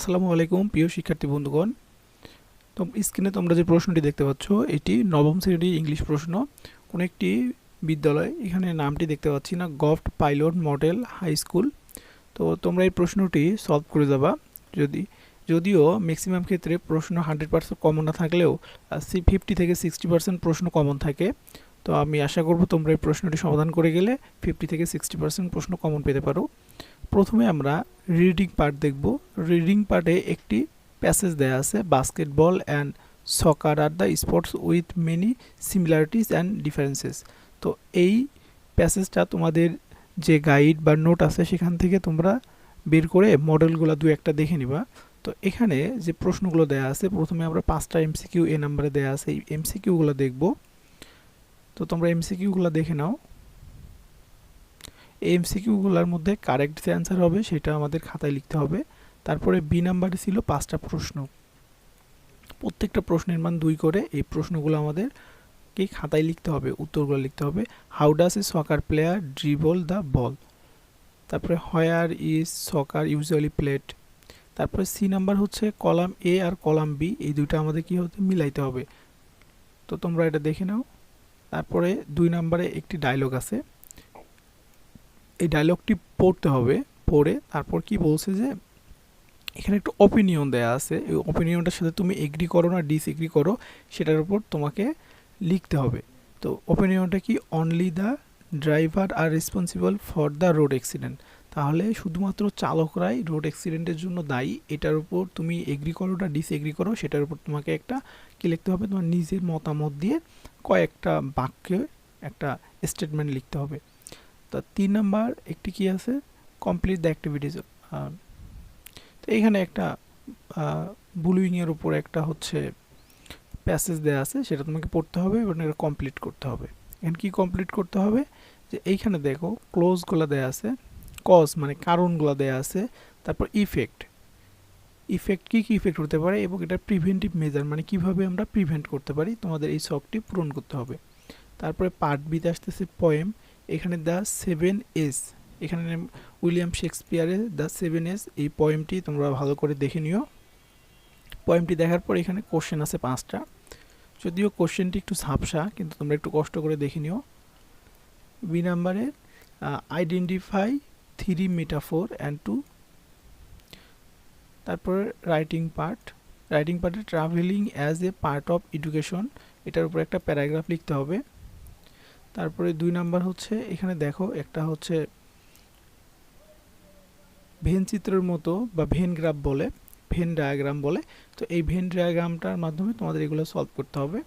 আসসালামু আলাইকুম, প্রিয় শিক্ষার্থী বন্ধুগণ। তো, স্ক্রিনে তোমরা যে প্রশ্নটি দেখতে পাচ্ছ, এটি নবম শ্রেণির ইংলিশ প্রশ্ন। কোনো একটি বিদ্যালয়, এখানে নামটি দেখতে পাচ্ছি না govt pilot model high school. তো, তোমরা এই প্রশ্নটি সলভ করে যাবা। যদি, যদিও ম্যাক্সিমাম ক্ষেত্রে প্রশ্ন হান্ড্রেড পার্সেন্ট কমন না থাকলেও সি ফিফটি থেকে সিক্সটি পার্সেন্ট প্রশ্ন কমন থাকে। তো, আমি আশা করব তোমরা এই প্রশ্নটি সমাধান করে গেলে ফিফটি থেকে সিক্সটি পার্সেন্ট প্রশ্ন কমন পেতে পারো। প্রথমে আমরা রিডিং পার্ট দেখব। রিডিং পার্টে একটি প্যাসেজ দেয়া আছে basketball and soccer are the sports with many similarities and differences তো এই প্যাসেজটা তোমাদের যে গাইড বা নোট আছে সেখান থেকে তোমরা বের করে মডেলগুলো দু একটা দেখে নিবা। তো এখানে যে প্রশ্নগুলো দেয়া আছে, প্রথমে আমরা পাঁচটা এমসিকিউ এ নাম্বারে দেয়া আছে, এই এমসিকিউগুলো দেখব। তো তোমরা এমসিকিউগুলো দেখে নাও। এমসিকিউগুলোর মধ্যে কারেক্ট যে অ্যান্সার হবে, সেটা আমাদের খাতায় লিখতে হবে। তারপরে বি নাম্বারে ছিল পাঁচটা প্রশ্ন। প্রত্যেকটা প্রশ্নের মান দুই করে এই প্রশ্নগুলো আমাদের কি খাতায় লিখতে হবে, উত্তরগুলো লিখতে হবে। How does a soccer player dribble the ball তারপরে where is soccer usually played তারপরে সি নাম্বার হচ্ছে কলাম এ আর কলাম বি এই দুইটা আমাদের কি হতে, মিলাইতে হবে। তো তোমরা এটা দেখে নাও। তারপরে দুই নাম্বারে একটি ডায়লগ আছে। এই ডায়লগটি পড়তে হবে, পড়ে তারপর কি বলছে যে, এখানে একটু অপিনিয়ন দেয়া আছে। এই অপিনিয়নটার সাথে তুমি এগ্রি করো না ডিসএগ্রি করো, সেটার উপর তোমাকে লিখতে হবে। তো অপিনিয়নটা কি only the driver are responsible for the road accident তাহলে শুধুমাত্র চালকরাই রোড অ্যাক্সিডেন্টের জন্য দায়ী, এটার উপর তুমি এগ্রি করো না ডিসএগ্রি করো, সেটার উপর তোমাকে একটা কি লিখতে হবে? তোমার নিজের মতামত দিয়ে কয়েকটা বাক্যে একটা স্টেটমেন্ট লিখতে হবে। তো তিন নাম্বার একটি কি আছে? কমপ্লিট দ্য অ্যাক্টিভিটিস তো এখানে একটা বুলুইংয়ের উপর একটা হচ্ছে প্যাসেজ দেওয়া আছে, সেটা তোমাকে পড়তে হবে এবং এটা কমপ্লিট করতে হবে। এখানে কি কমপ্লিট করতে হবে? যে এইখানে দেখো ক্লোজগুলো দেওয়া আছে কজ মানে কারণগুলো দেওয়া আছে, তারপর ইফেক্ট ইফেক্ট কী কী ইফেক্ট হতে পারে এবং এটা প্রিভেন্টিভ মেজার মানে কীভাবে আমরা প্রিভেন্ট করতে পারি, তোমাদের এই শখটি পূরণ করতে হবে। তারপরে পার্ট বিতে আসতেছে পয়েম এখানে দ্য সেভেন এস এখানে উইলিয়াম শেক্সপিয়ারের দ্য সেভেন এস এই পয়েমটি তোমরা ভালো করে দেখে নিও। পয়েমটি দেখার পর এখানে কোশ্চেন আছে পাঁচটা। যদিও কোশ্চেনটি একটু ঝাপসা, কিন্তু তোমরা একটু কষ্ট করে দেখে নিও। বি নাম্বারে identify three metaphor and two তারপরে রাইটিং পার্ট রাইটিং পার্টে travelling as a part of education এটার উপর একটা প্যারাগ্রাফ লিখতে হবে। তারপরে দুই নাম্বার হচ্ছে, এখানে দেখো একটা হচ্ছে ভেন চিত্রের মতো বা ভেন গ্রাফ বলে ভেন ডায়াগ্রাম বলে। তো এই ভেন ডায়াগ্রামটার মাধ্যমে তোমাদের এগুলো সলভ করতে হবে।